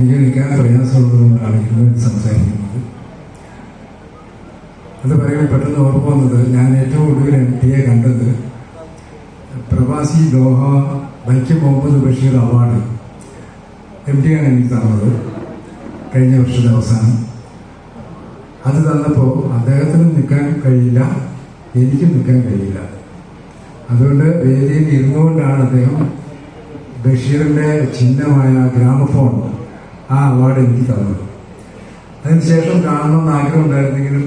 നിൽക്കാൻ പ്രയാസമുള്ളതുകൊണ്ടാണ് ഇന്ന് സംസാരിക്കുന്നത്. അത് പറയുമ്പോൾ പെട്ടെന്ന് ഓർമ്മ വന്നത് ഞാൻ ഏറ്റവും ഒടുവിൽ എം എ കണ്ടത് പ്രവാസി Doha Vaikom Muhammad Basheer award M ആണ് എനിക്ക് തന്നത് കഴിഞ്ഞ വർഷത്തെ അവസാനം. അത് തന്നപ്പോൾ അദ്ദേഹത്തിന് നിൽക്കാൻ കഴിയില്ല എനിക്കും നിൽക്കാൻ കഴിയില്ല. അതുകൊണ്ട് വേദിയിൽ ഇരുന്നുകൊണ്ടാണ് അദ്ദേഹം ബഷീറിന്റെ ചിഹ്നമായ ഗ്രാമഫോൺ ആ അവാർഡ് എനിക്ക് തന്നു. അതിനുശേഷം കാണണമെന്ന് ആഗ്രഹം ഉണ്ടായിരുന്നെങ്കിലും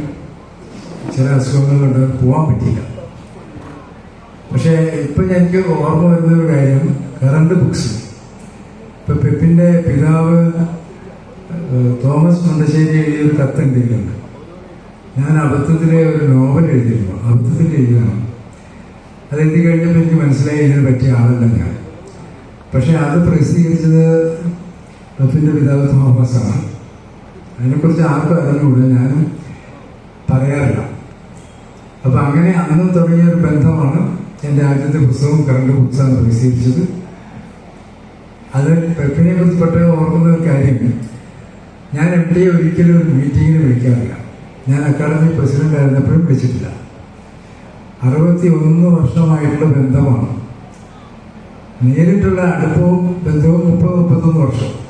ചില അസുഖങ്ങൾ കൊണ്ട് പോകാൻ പറ്റിയില്ല. പക്ഷേ ഇപ്പം എനിക്ക് ഓർമ്മ വരുന്ന ഒരു കാര്യം കറണ്ട് ബുക്സ് ഇപ്പം പെപ്പിന്റെ പിതാവ് തോമസ് മുണ്ടശ്ശേരി എഴുതിയൊരു കത്ത് എന്തെങ്കിലുണ്ട് ഞാൻ അബദ്ധത്തിലെ ഒരു നോവൽ എഴുതിയിരുന്നു. അബദ്ധത്തിൽ എഴുതിയാണ്. അത് എഴുതി കഴിഞ്ഞപ്പോൾ എനിക്ക് മനസ്സിലായി ഇതിന് പറ്റിയ ആളല്ല ഞാൻ. പക്ഷെ അത് പ്രസിദ്ധീകരിച്ചത് പെപ്പിന്റെ പിതാവ് തോമസാണ്. അതിനെക്കുറിച്ച് ആർക്കും അറിഞ്ഞുകൂടെ ഞാനും പറയാറില്ല. അപ്പൊ അങ്ങനെ അന്ന് തുടങ്ങിയ ഒരു ബന്ധമാണ് എന്റെ ആദ്യത്തെ പുസ്തകം കറണ്ട് ബുക്സാണ് പ്രസിദ്ധീകരിച്ചത്. അത് പെപ്പിനെ കുറിച്ച് പെട്ടെന്ന് ഓർക്കുന്ന ഒരു കാര്യം ഞാൻ എം ഡിയെ ഒരിക്കലും ഒരു മീറ്റിങ്ങിന് വിളിക്കാറില്ല. ഞാൻ അക്കാദമി പ്രസിഡന്റ് ആയിരുന്നപ്പോഴും വിളിച്ചിട്ടില്ല. അറുപത്തി ഒന്ന് വർഷമായിട്ടുള്ള ബന്ധമാണ്. നേരിട്ടുള്ള അടുപ്പവും ബന്ധവും മുപ്പത് മുപ്പത്തൊന്ന് വർഷം.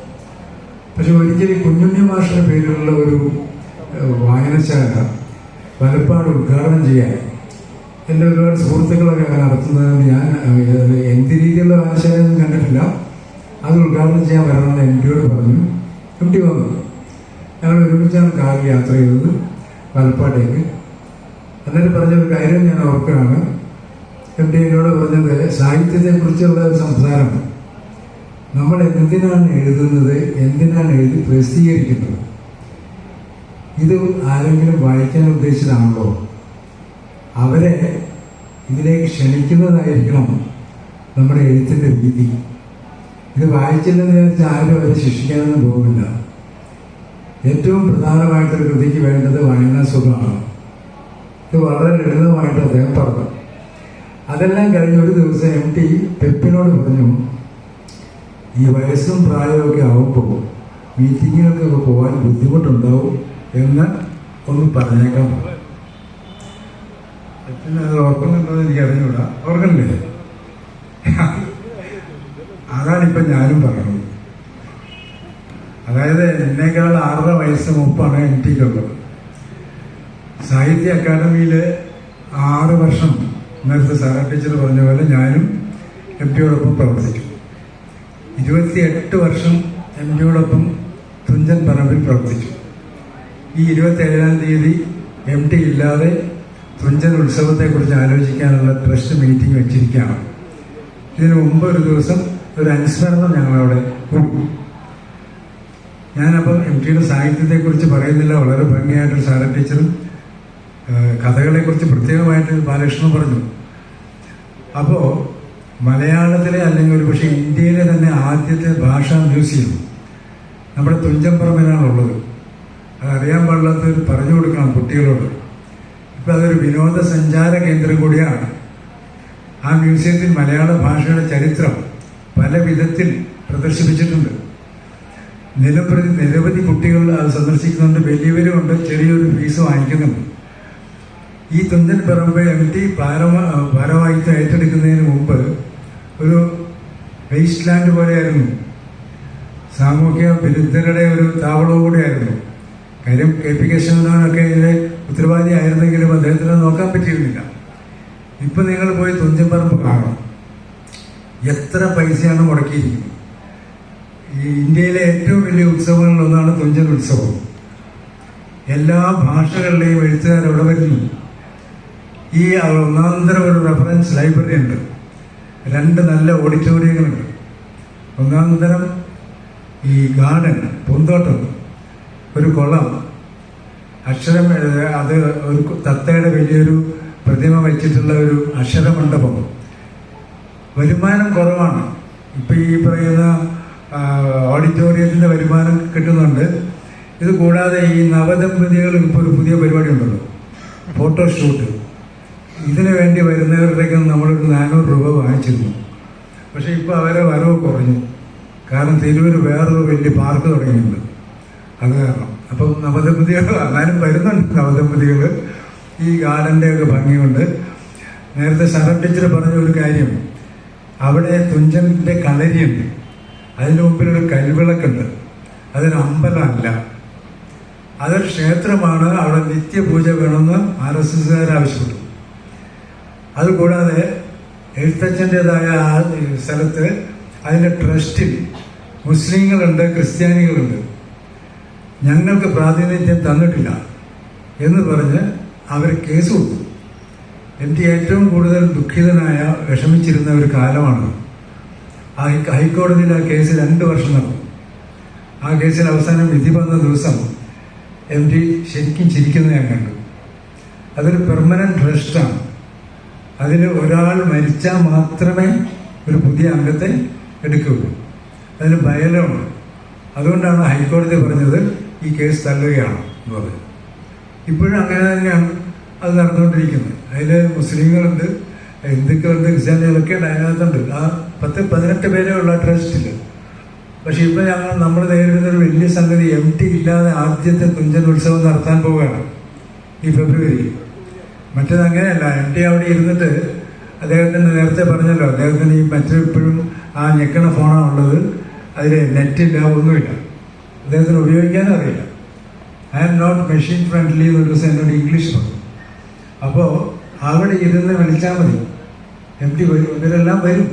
പക്ഷെ ഒരിക്കലും കുഞ്ഞുണ്ണി മാഷിന്റെ പേരിലുള്ള ഒരു വായനശാല വലപ്പാട് ഉദ്ഘാടനം ചെയ്യാൻ എന്റെ ഒരുപാട് സുഹൃത്തുക്കളൊക്കെ അങ്ങനെ നടത്തുന്നത് ഞാൻ എന്ത് രീതിയിലുള്ള വായനശാലയൊന്നും കണ്ടിട്ടില്ല. അത് ഉദ്ഘാടനം ചെയ്യാൻ വരണമെന്ന് എം പറഞ്ഞു. ഡി വന്നു. ഞങ്ങൾ ഒരുമിച്ചാണ് കാറിൽ യാത്ര ചെയ്തത് വലപ്പാട്ടേക്ക് എന്നിട്ട് പറഞ്ഞ ഒരു കാര്യം ഞാൻ ഓർക്കുകയാണ്. എം ഡി എന്നോട് പറഞ്ഞത് സാഹിത്യത്തെക്കുറിച്ചുള്ള സംസാരം നമ്മൾ എന്തിനാണ് എഴുതുന്നത്? എന്തിനാണ് എഴുതി പ്രസിദ്ധീകരിക്കുന്നത്? ഇത് ആരെങ്കിലും വായിക്കാൻ ഉദ്ദേശിച്ചതാണല്ലോ. അവരെ ഇതിലേക്ക് ക്ഷണിക്കുന്നതായിരിക്കണം നമ്മുടെ എഴുത്തിന്റെ രീതി ഇത് വായിച്ചില്ലെന്ന് വിചാരിച്ചാൽ ആരും അവരെ ശിക്ഷിക്കാനൊന്നും പോകില്ല ഏറ്റവും പ്രധാനമായിട്ടൊരു കൃതിക്ക് വേണ്ടത് വായനാ സുഖമാണ്. ഇത് വളരെ ലളിതമായിട്ട് അദ്ദേഹം പറഞ്ഞു. അതെല്ലാം കഴിഞ്ഞ ഒരു ദിവസം എം ടി പെപ്പിനോട് പറഞ്ഞു ഈ വയസ്സും പ്രായമൊക്കെ ആവുമ്പോൾ മീറ്റിങ്ങുകൾക്കൊക്കെ പോകാൻ ബുദ്ധിമുട്ടുണ്ടാവും എന്ന് ഒന്ന് പറഞ്ഞേക്കാം. പിന്നെ അത് ഓർക്കുന്നുണ്ടോ എനിക്ക് അറിഞ്ഞൂടാ ഓർക്കണില്ലേ അതാണിപ്പം ഞാനും പറയുന്നത് അതായത് എന്നേക്കാൾ ആറര വയസ്സ് മുപ്പാണ് എം ടിക്കുള്ളത് സാഹിത്യ അക്കാദമിയിൽ ആറ് വർഷം നേരത്തെ സാറ ടീച്ചർ പറഞ്ഞ പോലെ ഞാനും എം ടിയോടൊപ്പം പ്രവർത്തിച്ചു ഇരുപത്തിയെട്ട് വർഷം എം ഡിയോടൊപ്പം തുഞ്ചൻ പറമ്പിൽ പ്രവർത്തിച്ചു. ഈ ഇരുപത്തേഴാം തീയതി എം ടി ഇല്ലാതെ തുഞ്ചൻ ഉത്സവത്തെക്കുറിച്ച് ആലോചിക്കാനുള്ള ട്രസ്റ്റ് മീറ്റിംഗ് വെച്ചിരിക്കുകയാണ്. ഇതിനു മുമ്പ് ഒരു ദിവസം ഒരു അനുസ്മരണം ഞങ്ങളവിടെ കൂടി. ഞാനപ്പം എം ടിയുടെ സാഹിത്യത്തെക്കുറിച്ച് പറയുന്നില്ല വളരെ ഭംഗിയായിട്ടൊരു സാറ ടീച്ചറും കഥകളെക്കുറിച്ച് പ്രത്യേകമായിട്ട് ബാലകൃഷ്ണൻ പറഞ്ഞു. അപ്പോൾ മലയാളത്തിലെ അല്ലെങ്കിൽ ഒരു പക്ഷേ ഇന്ത്യയിലെ തന്നെ ആദ്യത്തെ ഭാഷാ മ്യൂസിയം നമ്മുടെ തുഞ്ചംപറമ്പിലാണുള്ളത്. അതറിയാൻ പാടില്ലാത്തവർ പറഞ്ഞു കൊടുക്കണം കുട്ടികളോട്. ഇപ്പം അതൊരു വിനോദസഞ്ചാര കേന്ദ്രം കൂടിയാണ്. ആ മ്യൂസിയത്തിൽ മലയാള ഭാഷയുടെ ചരിത്രം പല വിധത്തിൽ പ്രദർശിപ്പിച്ചിട്ടുണ്ട്. നിലപ്രതി നിരവധി കുട്ടികൾ അത് സന്ദർശിക്കുന്നുണ്ട്. വലിയവരുമുണ്ട്. ചെറിയൊരു ഫീസ് വാങ്ങിക്കുന്നുണ്ട്. ഈ തുഞ്ചൻ പറമ്പ് എം ടി ഭാരവാഹിത്വം ഏറ്റെടുക്കുന്നതിന് മുമ്പ് ഒരു വേസ്റ്റ് ലാൻഡ് പോലെയായിരുന്നു. സാമൂഹ്യ വിരുദ്ധരുടെ ഒരു താവളവും കൂടെയായിരുന്നു. കാര്യം കെ പി കേശവനൊക്കെ ഇതിലെ ഉത്തരവാദി ആയിരുന്നെങ്കിലും അദ്ദേഹത്തിന് നോക്കാൻ പറ്റിയിരുന്നില്ല. ഇപ്പൊ നിങ്ങൾ പോയി തുഞ്ചൻപറമ്പ് കാണണം. എത്ര പൈസയാണ് മുടക്കിയിരിക്കുന്നത്? ഈ ഇന്ത്യയിലെ ഏറ്റവും വലിയ ഉത്സവങ്ങളിലൊന്നാണ് തുഞ്ചൻ ഉത്സവം. എല്ലാ ഭാഷകളിലെയും എഴുത്തുകാർ അവിടെ വരുന്നു. ഈ ഒന്നാന്തരം ഒരു റെഫറൻസ് ലൈബ്രറി ഉണ്ട്. രണ്ട് നല്ല ഓഡിറ്റോറിയങ്ങളുണ്ട്. ഒന്നാന്തരം ഈ ഗാർഡൻ പൂന്തോട്ടം ഒരു കുളം. അക്ഷരം അത് ഒരു തത്തയുടെ വലിയൊരു പ്രതിമ വെച്ചിട്ടുള്ള ഒരു അക്ഷരമണ്ഡപം. വരുമാനം കുറവാണ്. ഇപ്പൊ ഈ പറയുന്ന ഓഡിറ്റോറിയത്തിന്റെ വരുമാനം കിട്ടുന്നുണ്ട്. ഇത് കൂടാതെ ഈ നവദമ്പതികൾ ഇപ്പോൾ ഒരു പുതിയ പരിപാടി ഉണ്ടല്ലോ ഫോട്ടോഷൂട്ട്. ഇതിനു വേണ്ടി വരുന്നവരുടെയൊക്കെ നമ്മളൊരു നാനൂറ് രൂപ വാങ്ങിച്ചിരുന്നു. പക്ഷെ ഇപ്പോൾ അവരെ വരവ് കുറഞ്ഞു. കാരണം തിരൂർ വേറൊരു വലിയ പാർക്ക് തുടങ്ങിയിട്ടുണ്ട്. അത് കാരണം. അപ്പം നവദമ്പതികൾ എന്നാലും വരുന്നുണ്ട് നവദമ്പതികൾ ഈ ഗാർഡന്റെയൊക്കെ ഭംഗിയുണ്ട്. നേരത്തെ ശരൺ ടീച്ചർ പറഞ്ഞ ഒരു കാര്യം. അവിടെ തുഞ്ചന്റെ കളരിയുണ്ട്. അതിന് മുമ്പിലൊരു കൽവിളക്കുണ്ട് അതൊരു അമ്പലമല്ല. അതൊരു ക്ഷേത്രമാണ്. അവിടെ നിത്യപൂജ വേണമെന്ന് ആർ എസ് എസ്സുകാർ ആവശ്യപ്പെട്ടു. അതുകൂടാതെ എഴുത്തച്ഛന്റെതായ ആ സ്ഥലത്ത് അതിന്റെ ട്രസ്റ്റിൽ മുസ്ലിങ്ങളുണ്ട് ക്രിസ്ത്യാനികളുണ്ട്. ഞങ്ങൾക്ക് പ്രാതിനിധ്യം തന്നിട്ടില്ല എന്ന് പറഞ്ഞ് അവർ കേസ് കൊടുത്തു. എനിക്ക് ഏറ്റവും കൂടുതൽ ദുഃഖിതനായ വിഷമിച്ചിരുന്ന ഒരു കാലമാണ് ഹൈക്കോടതിയിൽ ആ കേസ് രണ്ട് വർഷം നടന്നു. ആ കേസിൽ അവസാനം വിധി വന്ന ദിവസം എം ടി ശരിക്കും ചിരിക്കുന്നത് ഞാൻ കണ്ടു. അതൊരു പെർമനന്റ് ട്രസ്റ്റാണ്. അതിൽ ഒരാൾ മരിച്ചാൽ മാത്രമേ ഒരു പുതിയ അംഗത്തെ എടുക്കുകയുള്ളൂ. അതിന് ഭയലമാണ് അതുകൊണ്ടാണ് ഹൈക്കോടതി പറഞ്ഞത് ഈ കേസ് തള്ളുകയാണ് എന്ന് പറഞ്ഞത്. ഇപ്പോഴും അങ്ങനെ തന്നെയാണ് അത് നടന്നുകൊണ്ടിരിക്കുന്നത്. അതിൽ മുസ്ലിങ്ങളുണ്ട് ഹിന്ദുക്കളുണ്ട് ക്രിസ്ത്യാനികളൊക്കെ ഉണ്ട് അതിനകത്തുണ്ട്. ആ പത്ത് പതിനെട്ട് പേരേ ഉള്ള ട്രസ്റ്റിൽ പക്ഷേ ഇപ്പൊ ഞങ്ങൾ നമ്മൾ നേരിടുന്ന ഒരു വലിയ സംഗതി എം ടി ഇല്ലാതെ ആദ്യത്തെ തുഞ്ചൻ ഉത്സവം നടത്താൻ പോവുകയാണ് ഈ ഫെബ്രുവരി മറ്റേത് അങ്ങനെയല്ല എം ടി അവിടെ ഇരുന്നിട്ട് അദ്ദേഹത്തിന് നേരത്തെ പറഞ്ഞല്ലോ അദ്ദേഹത്തിന് ഈ മറ്റു ഇപ്പോഴും ആ ഞെക്കണ ഫോണാണ് ഉള്ളത്. അതിൽ നെറ്റില്ല ഒന്നുമില്ല. അദ്ദേഹത്തിന് ഉപയോഗിക്കാനും അറിയില്ല. I am not machine friendly എന്നൊരു ദിവസം എന്നോട് ഇംഗ്ലീഷ് പറഞ്ഞു അപ്പോൾ അവിടെ ഇരുന്ന് വിളിച്ചാൽ മതി. എം ടി വരും ഇവരെല്ലാം വരും.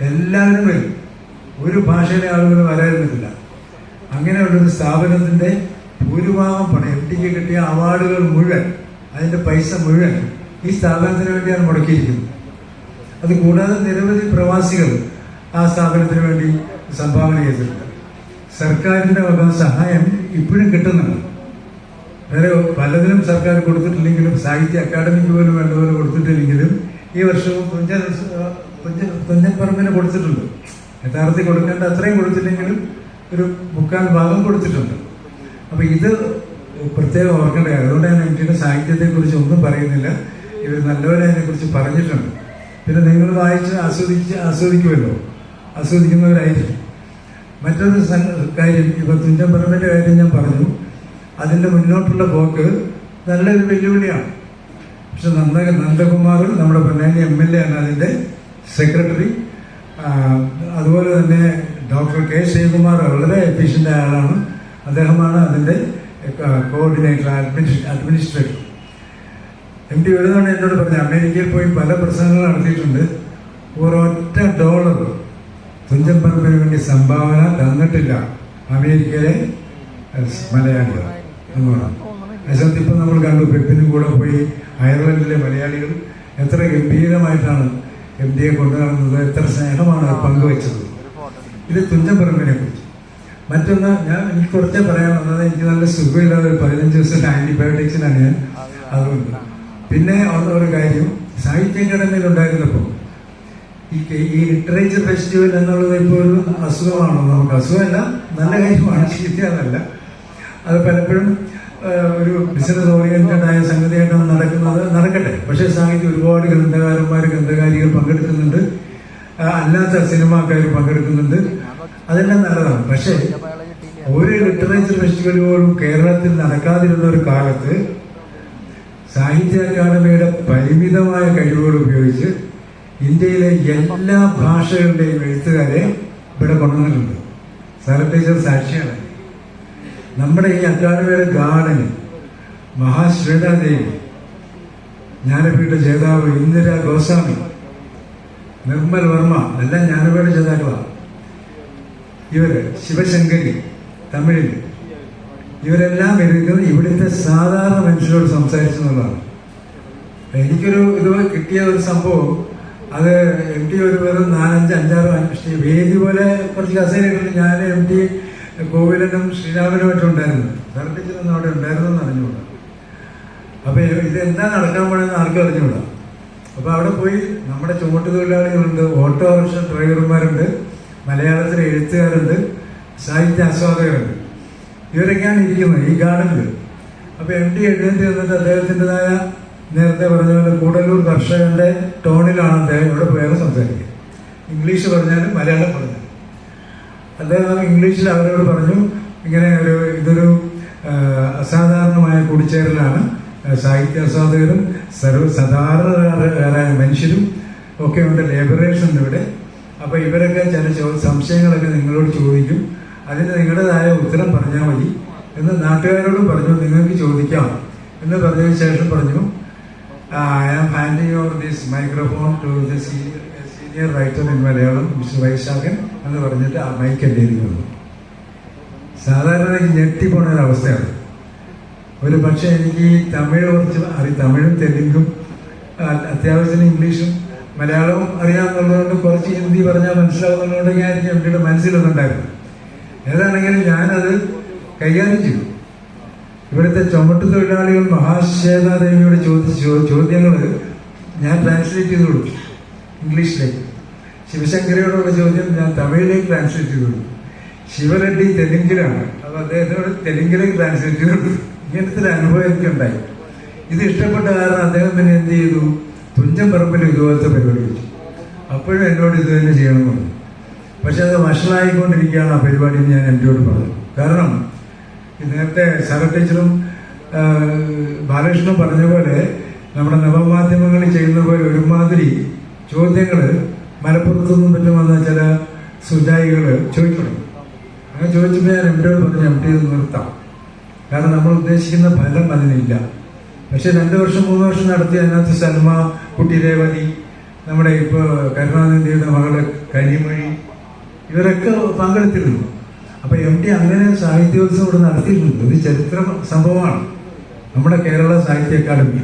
എല്ലാവരും വരും. ഒരു ഭാഷയിലെ ആളുകൾ വരാതിരുന്നില്ല അങ്ങനെയുള്ളൊരു സ്ഥാപനത്തിന്റെ ഭൂരിഭാഗം പണം എം ടിക്ക് കിട്ടിയ അവാർഡുകൾ മുഴുവൻ അതിന്റെ പൈസ മുഴുവൻ ഈ സ്ഥാപനത്തിന് വേണ്ടിയാണ് മുടക്കിയിരിക്കുന്നത്. അത് കൂടാതെ നിരവധി പ്രവാസികൾ ആ സ്ഥാപനത്തിന് വേണ്ടി സംഭാവന ചെയ്തിട്ടുണ്ട്. സർക്കാരിന്റെ വക സഹായം ഇപ്പോഴും കിട്ടുന്നുണ്ട്. വേറെ പലതിനും സർക്കാർ കൊടുത്തിട്ടില്ലെങ്കിലും സാഹിത്യ അക്കാദമിക്ക് പോലും വേണ്ട പോലെ കൊടുത്തിട്ടില്ലെങ്കിലും ഈ വർഷവും തുഞ്ചൻ തുഞ്ചൻ പറമ്പിന് കൊടുത്തിട്ടുണ്ട്. യഥാർത്ഥത്തിൽ കൊടുക്കേണ്ട അത്രയും കൊടുത്തില്ലെങ്കിലും ഒരു മുക്കാൽ ഭാഗം കൊടുത്തിട്ടുണ്ട്. അപ്പൊ ഇത് പ്രത്യേകം ഓർക്കേണ്ട കാര്യം. അതുകൊണ്ട് ഞാൻ എനിക്ക് സാഹിത്യത്തെ കുറിച്ച് ഒന്നും പറയുന്നില്ല. ഇവർ നല്ലവരെ അതിനെ കുറിച്ച് പറഞ്ഞിട്ടുണ്ട്. പിന്നെ നിങ്ങൾ വായിച്ച് ആസ്വദിച്ച് ആസ്വദിക്കുമല്ലോ. ആസ്വദിക്കുന്നവരായിരിക്കും. മറ്റൊരു കാര്യം ഇപ്പൊ തുഞ്ചം പറമ്പിന്റെ കാര്യം ഞാൻ പറഞ്ഞു. അതിന്റെ മുന്നോട്ടുള്ള പോക്ക് നല്ലൊരു വെല്ലുവിളിയാണ്. പക്ഷെ നന്ദ നന്ദകുമാർ നമ്മുടെ പൊന്നാനി എം എൽ എ ആണ് അതിന്റെ സെക്രട്ടറി. അതുപോലെ തന്നെ ഡോക്ടർ കെ ശ്രീകുമാർ വളരെ എഫിഷ്യന്റ് ആളാണ്. അദ്ദേഹമാണ് അതിന്റെ കോർഡിനേറ്റർ അഡ്മിനിസ്ട്രേറ്റർ എം ടി ഒരു എന്നോട് പറഞ്ഞു അമേരിക്കയിൽ പോയി പല പ്രസംഗങ്ങൾ നടത്തിയിട്ടുണ്ട്. ഒരൊറ്റ ഡോളർ തുഞ്ചൻ പറമ്പിന് വേണ്ടി സംഭാവന തന്നിട്ടില്ല. അമേരിക്കയിലെ മലയാളികൾ. എന്ന് അതിനകത്ത് ഇപ്പം നമ്മൾ കണ്ടു. പെപ്പിനും കൂടെ പോയി അയർലൻഡിലെ മലയാളികൾ എത്ര ഗംഭീരമായിട്ടാണ് എം ഡിയെ കൊണ്ടുനടന്നത്. എത്ര സ്നേഹമാണ് പങ്കുവച്ചത്. ഇത് തുഞ്ചൻ പറമ്പിനെ കുറിച്ച്. മറ്റൊന്ന് ഞാൻ എനിക്ക് കുറച്ചേ വന്നത് എനിക്ക് നല്ല സുഖമില്ലാതെ ഒരു പതിനഞ്ച് ദിവസത്തെ ആന്റിബയോട്ടിക്സിനാണ് ഞാൻ അതുകൊണ്ട് പിന്നെ ഉള്ള ഒരു കാര്യം സാഹിത്യ അക്കാദമിയിൽ ഉണ്ടായിരുന്നപ്പോൾ ഈ ഈ ലിറ്ററേച്ചർ ഫെസ്റ്റിവൽ എന്നുള്ളത് ഇപ്പോൾ ഒരു അസുഖമാണോ നമുക്ക്? അസുഖമല്ല നല്ല കാര്യമാണ് ചീത്തയെന്നല്ല അത് പലപ്പോഴും ഒരു ബിസിനസ് ഓറിയന്റഡ് ആയ സംഗതിയായിട്ടാണ് നടക്കുന്നത്. നടക്കട്ടെ. പക്ഷേ സാഹിത്യം ഒരുപാട് ഗ്രന്ഥകാരന്മാർ ഗ്രന്ഥകാരികൾ പങ്കെടുക്കുന്നുണ്ട്. അല്ലാത്ത സിനിമാക്കാർ പങ്കെടുക്കുന്നുണ്ട്. അതെല്ലാം നല്ലതാണ്. പക്ഷേ ഒരു ലിറ്ററേച്ചർ ഫെസ്റ്റിവൽ പോലും കേരളത്തിൽ നടക്കാതിരുന്ന ഒരു കാലത്ത് സാഹിത്യ അക്കാദമിയുടെ പരിമിതമായ കഴിവുകൾ ഉപയോഗിച്ച് ഇന്ത്യയിലെ എല്ലാ ഭാഷകളുടെയും എഴുത്തുകാരെ ഇവിടെ കൊണ്ടുവന്നിട്ടുണ്ട്. സാറ സാക്ഷിയാണ്. നമ്മുടെ ഈ അക്കാദമിയുടെ ഗാർഡന് മഹാശ്വേതാദേവി ജ്ഞാനപീഠ ജേതാവ് ഇന്ദിര ഗോസ്വാമി നിർമ്മൽ വർമ്മ എല്ലാം ജ്ഞാനപീഠ ജേതാക്കളാണ്. ഇവർ ശിവശങ്കരി. തമിഴിൽ ഇവരെല്ലാം ഇരിക്കുന്നത് ഇവിടുത്തെ സാധാരണ മനുഷ്യരോട് സംസാരിച്ചു എന്നുള്ളതാണ് എനിക്കൊരു ഇത് കിട്ടിയ ഒരു സംഭവം അത് എം ടി ഒരു വെറും നാലഞ്ച് അഞ്ചാറ് അഞ്ച് വേദി പോലെ കുറച്ച് കസേരകളിൽ ഞാൻ എം ടി കോവിലനും ശ്രീരാമനുമായിട്ട് ഉണ്ടായിരുന്നു. സാർ ടീച്ചറൊന്നും അവിടെ ഉണ്ടായിരുന്നെന്ന് അറിഞ്ഞുകൂടാ. അപ്പൊ ഇത് എന്താ നടക്കാൻ പോണെന്ന് ആർക്കും അറിഞ്ഞുകൂടാ. അപ്പൊ അവിടെ പോയി നമ്മുടെ ചുമട്ടുതൊഴിലാളികളുണ്ട് ഓട്ടോറിക്ഷ ഡ്രൈവർമാരുണ്ട് മലയാളത്തിലെ എഴുത്തുകാരുണ്ട്. സാഹിത്യ ആസ്വാദകർ ഇവരൊക്കെയാണ് ഇരിക്കുന്നത് ഈ ഗാർഡനിൽ അപ്പോൾ എം ഡി എഴുന്നേറ്റ് നിന്നിട്ട് അദ്ദേഹത്തിന്റെതായ നേരത്തെ പറഞ്ഞ പോലെ കൂടല്ലൂർ കർഷകന്റെ ടോണിലാണ് അദ്ദേഹം ഇവിടെ പോയാലും സംസാരിക്കുക. ഇംഗ്ലീഷ് പറഞ്ഞാലും മലയാളം പറഞ്ഞാലും. അദ്ദേഹം ഇംഗ്ലീഷിൽ അവരോട് പറഞ്ഞു ഇങ്ങനെ ഒരു ഇതൊരു അസാധാരണമായ കൂടിച്ചേരലാണ്. സാഹിത്യാസ്വാദകരും സർവ സാധാരണക്കാരായ മനുഷ്യരും ഒക്കെ ഉണ്ട് ഉണ്ട് ഇവിടെ അപ്പോൾ ഇവരൊക്കെ ചില സംശയങ്ങളൊക്കെ നിങ്ങളോട് ചോദിക്കും. അതിന് നിങ്ങളുടേതായ ഉത്തരം പറഞ്ഞാൽ മതി എന്ന് നാട്ടുകാരോടും പറഞ്ഞു നിങ്ങൾക്ക് ചോദിക്കാം എന്ന് പറഞ്ഞതിന് ശേഷം പറഞ്ഞു I am handing over this microphone to the senior writer in Malayalam mister Vaisakhan എന്ന് പറഞ്ഞിട്ട് ആ മൈക്ക് എന്റെ വന്നു. സാധാരണ ഞെട്ടിപ്പോണ ഒരു അവസ്ഥയാണ്. ഒരു പക്ഷേ എനിക്ക് തമിഴ് കുറച്ച് അറി തമിഴും തെലുങ്കും അത്യാവശ്യത്തിന് ഇംഗ്ലീഷും മലയാളവും അറിയാമെന്നുള്ളതുകൊണ്ട് കുറച്ച് ഹിന്ദി പറഞ്ഞാൽ മനസ്സിലാവുന്നതുകൊണ്ട് ഞാൻ എനിക്ക് എന്റെ മനസ്സിലൊന്നുണ്ടായിരുന്നു ഏതാണെങ്കിലും ഞാനത് കൈകാര്യം ചെയ്തു. ഇവിടുത്തെ ചുമട്ട് തൊഴിലാളികൾ മഹാശ്വേതാദേവിയോട് ചോദിച്ച ചോദ്യങ്ങൾ ഞാൻ ട്രാൻസ്ലേറ്റ് ചെയ്ത് കൊടുത്തു ഇംഗ്ലീഷിലേക്ക് ശിവശങ്കരയോടുള്ള ചോദ്യം ഞാൻ തമിഴിലേക്ക് ട്രാൻസ്ലേറ്റ് ചെയ്ത് കൊടുത്തു. ശിവറെഡ്ഡി തെലുങ്കിലാണ് അപ്പൊ അദ്ദേഹത്തിനോട് തെലുങ്കിലേക്ക് ട്രാൻസ്ലേറ്റ് ചെയ്ത് കൊടുത്തു. ഇങ്ങനത്തെ ഒരു അനുഭവം എനിക്കുണ്ടായി. ഇത് ഇഷ്ടപ്പെട്ട കാരണം അദ്ദേഹം പിന്നെ എന്ത് ചെയ്തു? തുഞ്ചൻ പറമ്പിൽ ഇതുപോലത്തെ പരിപാടി വെച്ചു. അപ്പോഴും എന്നോട് ഇത് തന്നെ ചെയ്യണമെന്ന് പറഞ്ഞു. പക്ഷെ അത് വഷളായിക്കൊണ്ടിരിക്കുകയാണ് ആ പരിപാടി എന്ന് ഞാൻ ജിയോട് പറഞ്ഞു. കാരണം നേരത്തെ സാറ ടീച്ചറും ബാലകൃഷ്ണൻ പറഞ്ഞ പോലെ നമ്മുടെ നവമാധ്യമങ്ങളിൽ ചെയ്യുന്ന പോലെ ഒരുമാതിരി ചോദ്യങ്ങൾ മലപ്പുറത്തു നിന്നും മറ്റും വന്ന ചില സുജായികൾ ചോദിക്കണം. അങ്ങനെ ചോദിച്ചപ്പോൾ ഞാൻ എംഡിയോട് പറഞ്ഞു എം ടി നിർത്താം. കാരണം നമ്മൾ ഉദ്ദേശിക്കുന്ന ഫലം അതിനില്ല. പക്ഷെ രണ്ട് വർഷം മൂന്ന് വർഷം നടത്തി അതിനകത്ത് സൽമ കുട്ടി രേവതി നമ്മുടെ ഇപ്പോൾ കരുണാനിധിയുടെ മകൾ കനിമൊഴി ഇവരൊക്കെ പങ്കെടുത്തിരുന്നു. അപ്പൊ എം ടി അങ്ങനെ സാഹിത്യോത്സവം ഇവിടെ നടത്തിയിട്ടുണ്ട്. ഇത് ചരിത്ര സംഭവമാണ്. നമ്മുടെ കേരള സാഹിത്യ അക്കാദമി.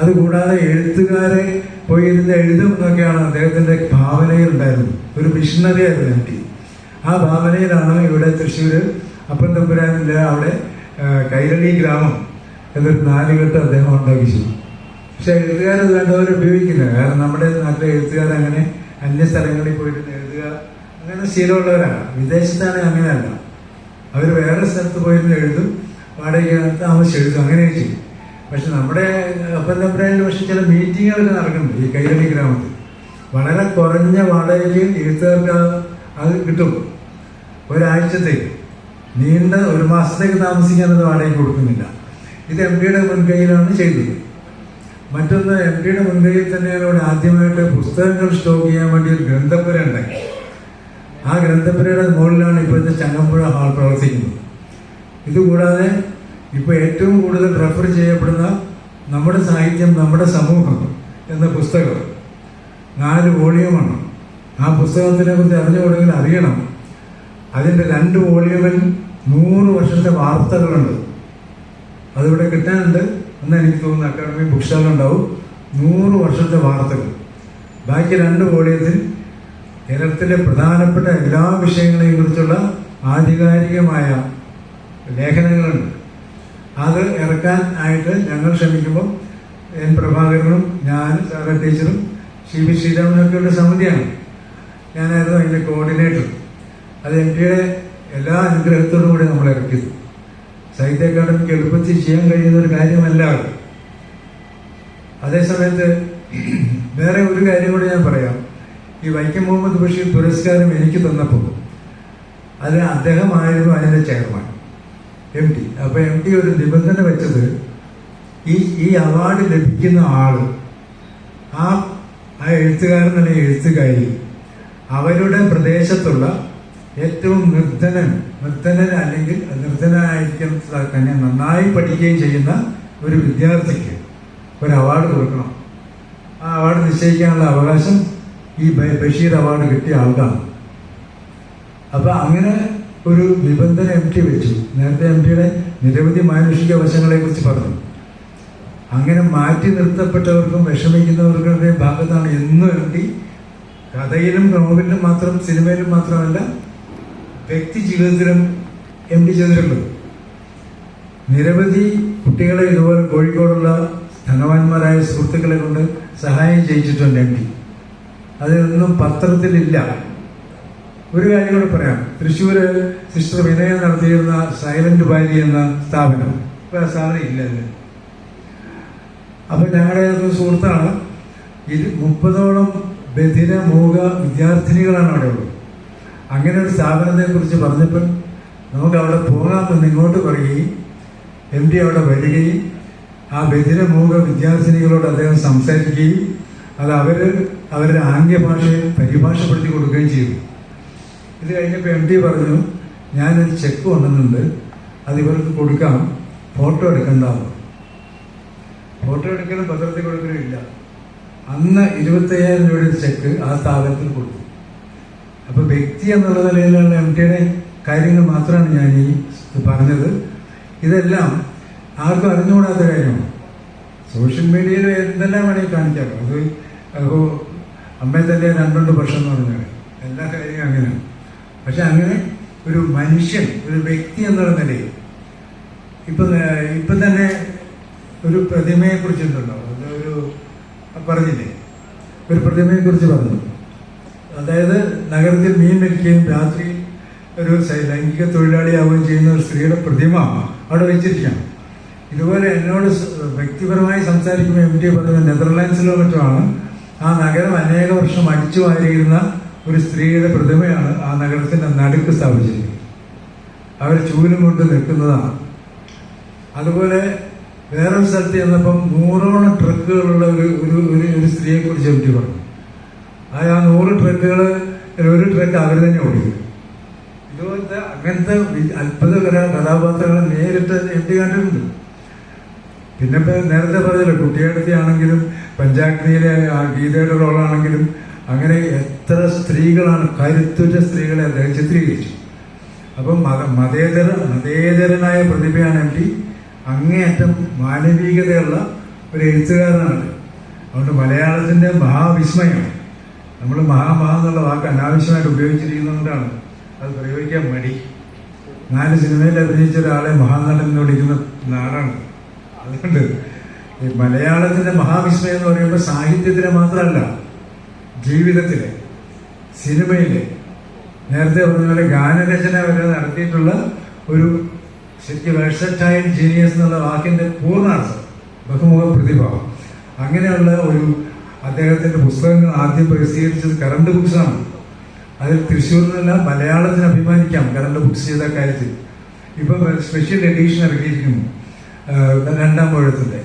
അതുകൂടാതെ എഴുത്തുകാരെ പോയി ഇരുന്ന് എഴുതും എന്നൊക്കെയാണ് അദ്ദേഹത്തിന്റെ ഭാവനയിൽ ഉണ്ടായിരുന്നു ഒരു മിഷണറി ആയിരുന്നു എം ടി. ആ ഭാവനയിലാണ് ഇവിടെ തൃശ്ശൂർ അപ്പൻ തമ്പുരാനിലെ അവിടെ കൈരളി ഗ്രാമം എന്നൊരു നാലുകെട്ട് അദ്ദേഹം ഉണ്ടാക്കിച്ചു പക്ഷെ എഴുത്തുകാരത് വേണ്ടവർ ഉപയോഗിക്കില്ല. കാരണം നമ്മുടെ നാട്ടിലെ എഴുത്തുകാരങ്ങനെ അന്യ സ്ഥലങ്ങളിൽ പോയിട്ട് എഴുതുക അങ്ങനെ ശീലമുള്ളവരാണ്. വിദേശത്താണ് അങ്ങനെയല്ല. അവർ വേറെ സ്ഥലത്ത് പോയിരുന്ന് എഴുതും വാടകയ്ക്ക് താമസിച്ച് എഴുതും. അങ്ങനെ ചെയ്യും. പക്ഷെ നമ്മുടെ അപ്പം തമ്പുരാനിൽ പക്ഷെ ചില മീറ്റിങ്ങുകളൊക്കെ നടക്കുന്നുണ്ട് ഈ കൈരളി ഗ്രാമത്തിൽ. വളരെ കുറഞ്ഞ വാടകയ്ക്ക് എഴുത്തുകാർക്ക് അത് കിട്ടും. ഒരാഴ്ചത്തേക്ക്. നീണ്ട ഒരു മാസത്തേക്ക് താമസിക്കാനത് വാടകയ്ക്ക് കൊടുക്കുന്നില്ല. ഇത് എം പിയുടെ മുൻകൈയിലാണ് ചെയ്തത്. മറ്റൊന്ന് എം പിയുടെ മുൻകൈയിൽ തന്നെയാണ് ആദ്യമായിട്ട് പുസ്തകങ്ങൾ സ്റ്റോക്ക് ചെയ്യാൻ വേണ്ടി ഒരു ഗ്രന്ഥപുരം ഉണ്ടായി ആ ഗ്രന്ഥപ്പുരയുടെ മുകളിലാണ് ഇപ്പോഴത്തെ ചങ്ങമ്പുഴ ഹാൾ പ്രവർത്തിക്കുന്നത്. ഇതുകൂടാതെ ഇപ്പോൾ ഏറ്റവും കൂടുതൽ റെഫർ ചെയ്യപ്പെടുന്ന നമ്മുടെ സാഹിത്യം നമ്മുടെ സമൂഹം എന്ന പുസ്തകം നാല് വോളിയമാണ്. ആ പുസ്തകത്തിനെ കുറിച്ച് അറിഞ്ഞുകൊണ്ടെങ്കിൽ അറിയണം. അതിന്റെ രണ്ട് വോളിയമിൽ നൂറ് വർഷത്തെ വാർത്തകളുണ്ട്. അതിവിടെ കിട്ടാനുണ്ട് എന്ന് എനിക്ക് തോന്നുന്നു. അക്കാഡമി ബുക്ക് സ്റ്റാൾ നൂറ് വർഷത്തെ വാർത്തകൾ. ബാക്കി രണ്ട് വോളിയത്തിൽ കേരളത്തിലെ പ്രധാനപ്പെട്ട എല്ലാ വിഷയങ്ങളെയും കുറിച്ചുള്ള ആധികാരികമായ ലേഖനങ്ങളുണ്ട്. അത് ഇറക്കാൻ ആയിട്ട് ഞങ്ങൾ ശ്രമിക്കുമ്പോൾ എൻ പ്രഭാകരനും ഞാൻ സാറ ടീച്ചറും സി വി ശ്രീരാമനൊക്കെയുള്ള സമിതിയാണ്. ഞാനായിരുന്നു അതിന്റെ കോർഡിനേറ്റർ അത് എം എല്ലാ അനുഗ്രഹത്തോടും കൂടി നമ്മൾ ഇറക്കിയത്. സാഹിത്യ അക്കാദമിക്ക് എളുപ്പത്തിൽ ചെയ്യാൻ കഴിയുന്ന ഒരു കാര്യമല്ല അത്. അതേസമയത്ത് വേറെ ഒരു കാര്യം കൂടി ഞാൻ പറയാം. ഈ വൈക്കം മുഹമ്മദ് ബഷീർ പുരസ്കാരം എനിക്ക് തന്നപ്പോൾ അതിന് അദ്ദേഹമായിരുന്നു അതിന്റെ ചെയർമാൻ എം ടി അപ്പൊ എം ടി ഒരു നിബന്ധന വെച്ചത് ഈ ഈ അവാർഡ് ലഭിക്കുന്ന ആൾ ആ ആ എഴുത്തുകാരൻ അല്ലെങ്കിൽ എഴുത്തുകാരി. അവരുടെ പ്രദേശത്തുള്ള ഏറ്റവും നിർദ്ധനൻ നിർദ്ധനൻ അല്ലെങ്കിൽ നിർദ്ധനായിരിക്കും തന്നെ നന്നായി പഠിക്കുകയും ചെയ്യുന്ന ഒരു വിദ്യാർത്ഥിക്ക് ഒരു അവാർഡ് കൊടുക്കണം. ആ അവാർഡ് നിശ്ചയിക്കാനുള്ള അവകാശം ഈ ബഷീർ അവാർഡ് കിട്ടിയ ആൾക്കാണ്. അപ്പൊ അങ്ങനെ ഒരു നിബന്ധന എം ടി വെച്ചു. നേരത്തെ എം ടിയുടെ നിരവധി മാനുഷിക വശങ്ങളെ കുറിച്ച് പറഞ്ഞു. അങ്ങനെ മാറ്റി നിർത്തപ്പെട്ടവർക്കും വിഷമിക്കുന്നവർക്കുടെ ഭാഗത്താണ് എന്നും എം ടി കഥയിലും നോവലിലും മാത്രം സിനിമയിലും മാത്രമല്ല വ്യക്തി ജീവിതത്തിലും എം ടി ചെയ്തിട്ടുള്ളത്. നിരവധി കുട്ടികളെ ഇതുപോലെ കോഴിക്കോടുള്ള ധനവാന്മാരായ സുഹൃത്തുക്കളെ കൊണ്ട് സഹായം ചെയ്യിച്ചിട്ടുണ്ട് എം ടി അതൊന്നും പത്രത്തിലില്ല. ഒരു കാര്യം കൂടെ പറയാം. തൃശ്ശൂര് സിസ്റ്റർ വിനയം നടത്തിയിരുന്ന സൈലന്റ് വാലി എന്ന സ്ഥാപനം. ഇപ്പൊ ആ സ്ഥാപനം ഇല്ലല്ലോ അപ്പൊ ഞങ്ങളുടെ ഒരു സുഹൃത്താണ്. ഇത് മുപ്പതോളം ബധിര മൂക വിദ്യാർത്ഥിനികളാണ് അവിടെ ഉള്ളത്. അങ്ങനെ ഒരു സ്ഥാപനത്തെ കുറിച്ച് പറഞ്ഞപ്പോൾ നമുക്ക് അവിടെ പോകാമെന്ന് ഇങ്ങോട്ട് പറയുകയും എം ഡി അവിടെ വരികയും ആ ബദിരമൂക വിദ്യാർത്ഥിനികളോട് അദ്ദേഹം സംസാരിക്കുകയും അത് അവർ അവരുടെ ആംഗ്യ ഭാഷയെ പരിഭാഷപ്പെടുത്തി കൊടുക്കുകയും ചെയ്തു. ഇത് കഴിഞ്ഞപ്പോൾ എം ഡി പറഞ്ഞു ഞാനൊരു ചെക്ക് കൊണ്ടുവന്നുണ്ട് അത് ഇവർക്ക് കൊടുക്കാം. ഫോട്ടോ എടുക്കണ്ടാവും ഫോട്ടോ എടുക്കലും പത്രത്തിൽ കൊടുക്കലും അന്ന് ഇരുപത്തയ്യായിരം രൂപയുടെ ചെക്ക് ആ സ്ഥാപനത്തിൽ കൊടുത്തു. അപ്പോൾ വ്യക്തി എന്നുള്ള നിലയിലുള്ള എം ടിയുടെ കാര്യങ്ങൾ മാത്രമാണ് ഞാൻ ഈ പറഞ്ഞത്. ഇതെല്ലാം ആർക്കും അറിഞ്ഞുകൂടാത്ത കാര്യമാണ്. സോഷ്യൽ മീഡിയയിൽ എന്തെല്ലാം വേണമെങ്കിൽ കാണിക്കാം. അത് അമ്മയെ തന്നെ രണ്ടുണ്ട് വർഷം എന്ന് പറഞ്ഞാൽ എല്ലാ കാര്യങ്ങളും അങ്ങനെയാണ്. പക്ഷെ അങ്ങനെ ഒരു മനുഷ്യൻ ഒരു വ്യക്തി എന്നുള്ള നിലയിൽ ഇപ്പൊ ഇപ്പൊ തന്നെ ഒരു പ്രതിമയെ കുറിച്ചിട്ടുണ്ടോ ഒരു പറഞ്ഞില്ലേ? ഒരു പ്രതിമയെ കുറിച്ച് പറഞ്ഞു. അതായത് നഗരത്തിൽ മീൻ വിൽക്കുകയും രാത്രി ഒരു ലൈംഗിക തൊഴിലാളിയാവുകയും ചെയ്യുന്ന ഒരു സ്ത്രീയുടെ പ്രതിമ അവിടെ വെച്ചിരിക്കുകയാണ്. ഇതുപോലെ എന്നോട് വ്യക്തിപരമായി സംസാരിക്കുമ്പോൾ എം ടി പറഞ്ഞത് നെതർലാൻഡ്സിലോ മറ്റുമാണ് ആ നഗരം അനേക വർഷം അടിച്ചു വാരിയിരുന്ന ഒരു സ്ത്രീയുടെ പ്രതിമയാണ് ആ നഗരത്തിന്റെ നടുക്ക് സ്ഥാപിച്ചിരിക്കുന്നത്. അവർ ചൂലും കൊണ്ട് നിൽക്കുന്നതാണ്. അതുപോലെ വേറൊരു സ്ഥലത്ത് ചെന്നപ്പം നൂറോളം ട്രക്കുകളുള്ള ഒരു ഒരു ഒരു സ്ത്രീയെ കുറിച്ച് എം പറഞ്ഞു. അത് ആ നൂറ് ട്രക്കുകൾ ഒരു ട്രക്ക് അവർ തന്നെ ഓടിക്കും ഇതുപോലത്തെ അങ്ങനത്തെ അത്ഭുതകര കഥാപാത്രങ്ങൾ നേരിട്ട് എത്തി കണ്ടിട്ടുണ്ട് പിന്നെ നേരത്തെ പറഞ്ഞല്ലോ കുട്ടിയടുത്തി ആണെങ്കിലും പഞ്ചാഗ്നിയിലെ ആ ഗീതയുടെ റോളാണെങ്കിലും അങ്ങനെ എത്ര സ്ത്രീകളാണ് കരുത്തുറ്റ സ്ത്രീകളെ അദ്ദേഹം ചിത്രീകരിച്ചു അപ്പം മത മതേതര മതേതരനായ പ്രതിഭയാണ് എം ടി. അങ്ങേയറ്റം മാനവികതയുള്ള ഒരു എഴുത്തുകാരനാണ് അതുകൊണ്ട് മലയാളത്തിന്റെ മഹാവിസ്മയം നമ്മൾ മഹാമഹ എന്നുള്ള വാക്ക് അനാവശ്യമായിട്ട് ഉപയോഗിച്ചിരിക്കുന്നതുകൊണ്ടാണ് അത് പ്രയോഗിക്കാൻ മടി. നാല് സിനിമയിൽ അഭിനയിച്ച ഒരാളെ മഹാനടൻ എന്ന് വിളിക്കുന്ന നാടാണ്. അതുകൊണ്ട് ഈ മലയാളത്തിന്റെ മഹാവിസ്മയം എന്ന് പറയുമ്പോൾ സാഹിത്യത്തിലെ മാത്രമല്ല ജീവിതത്തിലെ സിനിമയിലെ. നേരത്തെ പറഞ്ഞ പോലെ ഗാനരചന വരെ നടത്തിയിട്ടുള്ള ഒരു ശരിക്കും വെർസറ്റൈൽ ജീനിയസ് എന്നുള്ള വാക്കിന്റെ പൂർണാർത്ഥം ബഹുമുഖ പ്രതിഭാവം. അങ്ങനെയുള്ള ഒരു അദ്ദേഹത്തിന്റെ പുസ്തകങ്ങൾ ആദ്യം പ്രസിദ്ധീകരിച്ചത് കറണ്ട് ബുക്സ് ആണ്. അതിൽ തൃശ്ശൂരിൽ നിന്നല്ല മലയാളത്തിന് അഭിമാനിക്കാം കറണ്ട് ബുക്സ് ചെയ്ത കാര്യത്തിൽ. ഇപ്പം സ്പെഷ്യൽ എഡീഷൻ ഇറക്കിയിരിക്കുന്നു രണ്ടാം പഴത്തിന്റെ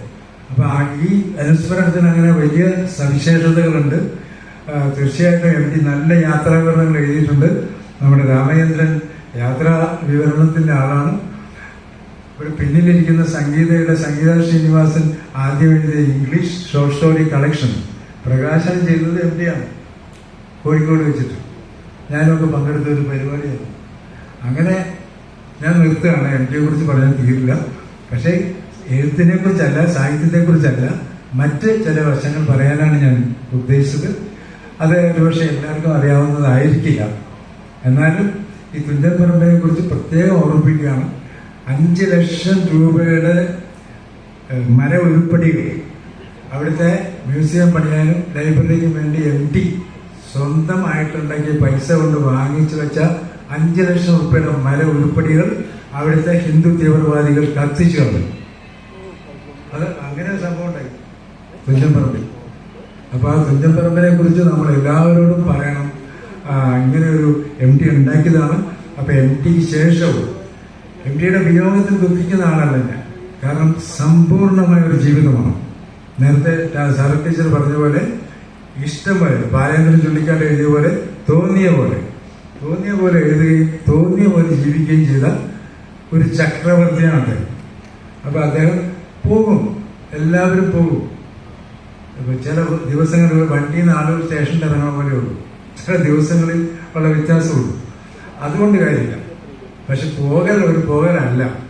അപ്പൊ ആ ഈ അനുസ്മരണത്തിന് അങ്ങനെ വലിയ സവിശേഷതകളുണ്ട്. തീർച്ചയായിട്ടും എം ടി നല്ല യാത്രാ വിവരണങ്ങൾ എഴുതിയിട്ടുണ്ട്. നമ്മുടെ രാമചന്ദ്രൻ യാത്രാ വിവരണത്തിന്റെ ആളാണ്. ഇവിടെ പിന്നിലിരിക്കുന്ന സംഗീതയുടെ സംഗീത ശ്രീനിവാസൻ ആദ്യം എഴുതിയ ഇംഗ്ലീഷ് ഷോർട്ട് സ്റ്റോറി കളക്ഷൻ പ്രകാശനം ചെയ്തത് എം ടിയാണ് കോഴിക്കോട് വെച്ചിട്ട്. ഞാനൊക്കെ പങ്കെടുത്ത ഒരു പരിപാടിയാണ്. അങ്ങനെ ഞാൻ നിർത്തുകയാണ്. എം ടിയെ കുറിച്ച് പറയാൻ തീരില്ല. പക്ഷേ എഴുത്തിനെ കുറിച്ചല്ല സാഹിത്യത്തെ കുറിച്ചല്ല മറ്റ് ചില വശങ്ങൾ പറയാനാണ് ഞാൻ ഉദ്ദേശിച്ചത്. അത് ഒരുപക്ഷെ എല്ലാവർക്കും അറിയാവുന്നതായിരിക്കില്ല. എന്നാലും ഈ തുഞ്ചൻ പറമ്പിനെ കുറിച്ച് പ്രത്യേകം ഓർമ്മിപ്പിക്കുകയാണ്. അഞ്ച് ലക്ഷം രൂപയുടെ മര ഉരുപ്പടികൾ അവിടുത്തെ മ്യൂസിയം പണിയാനും ലൈബ്രറിക്കും വേണ്ടി എം ടി സ്വന്തമായിട്ടുണ്ടാക്കിയ പൈസ കൊണ്ട് വാങ്ങിച്ചു വെച്ച അഞ്ച് ലക്ഷം ഉറുപ്പയുടെ മര ഉരുപ്പടികൾ അവിടുത്തെ ഹിന്ദു തീവ്രവാദികൾ കത്തിച്ചു കളഞ്ഞു. അത് അങ്ങനെ സംഭവം ഉണ്ടായി. തുഞ്ചൻപറമ്പിൽ അപ്പൊ ആ തുഞ്ചൻപറമ്പിനെ കുറിച്ച് നമ്മൾ എല്ലാവരോടും പറയണം. ഇങ്ങനെ ഒരു എം ടി ഉണ്ടാക്കിയതാണ്. അപ്പൊ എം ടി ശേഷവും എം ടിയുടെ വിയോഗത്തിൽ ദുഃഖിക്കുന്ന ആളല്ല ഞാൻ. കാരണം സമ്പൂർണമായ ഒരു ജീവിതമാണ്. നേരത്തെ സാറ ടീച്ചർ പറഞ്ഞ പോലെ ഇഷ്ടം പോലെ ബാലേന്ദ്രൻ ചുള്ളിക്കാട്ട് എഴുതിയ പോലെ തോന്നിയ പോലെ തോന്നിയ പോലെ എഴുതുകയും തോന്നിയ പോലെ ജീവിക്കുകയും ചെയ്ത ഒരു ചക്രവർത്തിയാണ് അദ്ദേഹം. അപ്പൊ അദ്ദേഹം പോകും. എല്ലാവരും പോകും. ചില ദിവസങ്ങളിൽ വണ്ടിയിൽ നിന്ന് ആളുകൾ സ്റ്റേഷനിൽ ഇറങ്ങാൻ പോലെ ഉള്ളൂ. ചില ദിവസങ്ങളിൽ ഉള്ള വ്യത്യാസമുള്ളൂ. അതുകൊണ്ട് കാര്യമില്ല. പക്ഷെ പോകൽ ഒരു പോകലല്ല.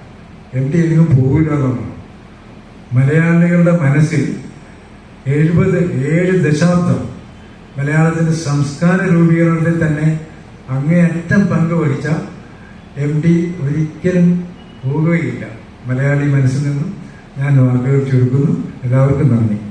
എം ടി എങ്ങും പോകില്ല മലയാളികളുടെ മനസ്സിൽ എഴുപത് ഏഴ് ദശാബ്ദം മലയാളത്തിന്റെ സംസ്കാര രൂപീകരണത്തിൽ തന്നെ അങ്ങേയറ്റം പങ്ക് വഹിച്ച എം ഡി ഒരിക്കലും പോകുകയില്ല മലയാളി മനസ്സിൽ നിന്നും. ഞാൻ വാക്കുകൾ ചുരുക്കുന്നു. എല്ലാവർക്കും നന്ദി.